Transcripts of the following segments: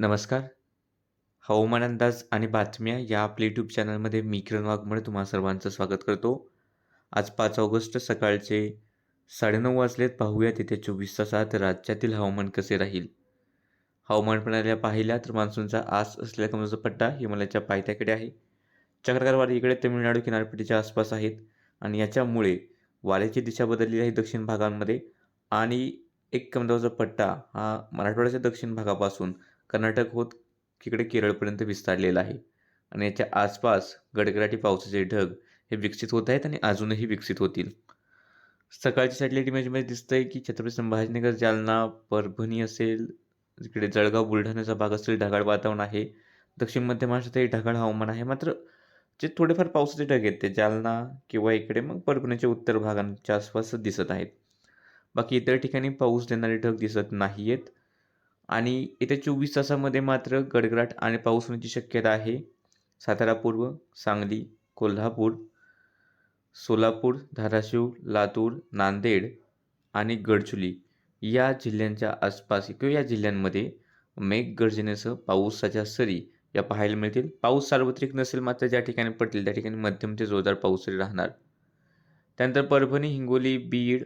नमस्कार. हवामान अंदाज आणि बातम्या या आपल्या यूट्यूब चॅनलमध्ये मी किरण वाघमळे तुम्हा सर्वांचं स्वागत करतो. आज पाच ऑगस्ट सकाळचे 9:30 वाजलेत. पाहूयात येत्या चोवीस तासात राज्यातील हवामान कसे राहील. हवामान प्रणाल्या पाहिल्या तर मान्सूनचा आस असलेला कमालीचा पट्टा हिमालयाच्या पायथ्याकडे आहे. चक्रवात इकडे तमिळनाडू किनारपट्टीच्या आसपास आहेत आणि याच्यामुळे वाऱ्याची दिशा बदलली आहे दक्षिण भागांमध्ये आणि एक कमजोरचा पट्टा हा मराठवाड्याच्या दक्षिण भागापासून कर्नाटक होत तिकडे केरळपर्यंत विस्तारलेला आहे आणि याच्या आसपास गडगडाटी पावसाचे ढग हे विकसित होत आहेत आणि अजूनही विकसित होतील. सकाळची सॅटेलाईट इमेजमध्ये दिसतंय की छत्रपती संभाजीनगर, जालना, परभणी असेल, तिकडे जळगाव, बुलढाण्याचा भाग असेल ढगाळ वातावरण आहे. दक्षिण मध्य महाराष्ट्रातही ढगाळ हवामान आहे. मात्र जे थोडेफार पावसाचे ढग आहेत ते जालना किंवा इकडे मग परभणीच्या उत्तर भागांच्या आसपास दिसत आहेत. बाकी इतर ठिकाणी पाऊस देणारे ढग दिसत नाही आहेत आणि येत्या चोवीस तासामध्ये मात्र गडगडाट आणि पाऊस होण्याची शक्यता आहे. सातारा पूर्व, सांगली, कोल्हापूर, सोलापूर, धाराशिव, लातूर, नांदेड आणि गडचुली या जिल्ह्यांच्या आसपास किंवा या जिल्ह्यांमध्ये मेघगर्जनेसह पावसाच्या सरी या पाहायला मिळतील. पाऊस सार्वत्रिक नसेल मात्र ज्या ठिकाणी पडतील त्या ठिकाणी मध्यम ते जोरदार पाऊस राहणार. त्यानंतर परभणी, हिंगोली, बीड,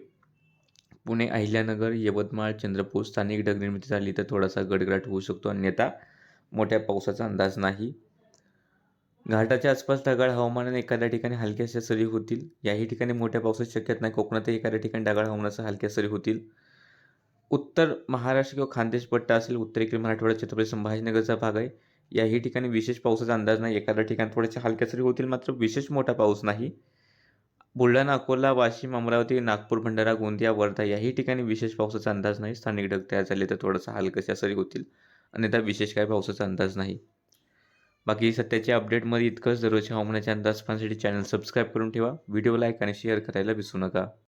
पुणे, अहिल्यानगर, यवतमाळ, चंद्रपूर स्थानिक ढगनिर्मिती झाली तर थोडासा गडगडाट होऊ शकतो अन्यथा मोठ्या पावसाचा अंदाज नाही. घाटाच्या आसपास ढगाळ हवामान एखाद्या ठिकाणी हलक्याशा सरी होतील. याही ठिकाणी मोठ्या पावसाची शक्यता नाही. कोकणातही एखाद्या ठिकाणी ढगाळ हवामानाचा हलक्या सरी होतील. उत्तर महाराष्ट्र किंवा खानदेश पट्टा असेल, उत्तरेकडील मराठवाडा छत्रपती संभाजीनगरचा भाग आहे. याही ठिकाणी विशेष पावसाचा अंदाज नाही. एखाद्या ठिकाणी थोड्याशा हलक्या सरी होतील मात्र विशेष मोठा पाऊस नाही. बुलढाणा, अकोला, वाशिम, अमरावती, नागपूर, भंडारा, गोंदिया, वर्धा याही ठिकाणी विशेष पावसाचा अंदाज नाही. स्थानिक ढग तयार झाले तर थोडासा हलकशा सरी होतील. अन्यथा विशेष काही पावसाचा अंदाज नाही. बाकी सध्याच्या अपडेटमध्ये इतकंच. दररोजच्या हवामानाचे अंदाज पाहण्यासाठी चॅनल सबस्क्राईब करून ठेवा. व्हिडिओ लाईक आणि शेअर करायला विसरू नका.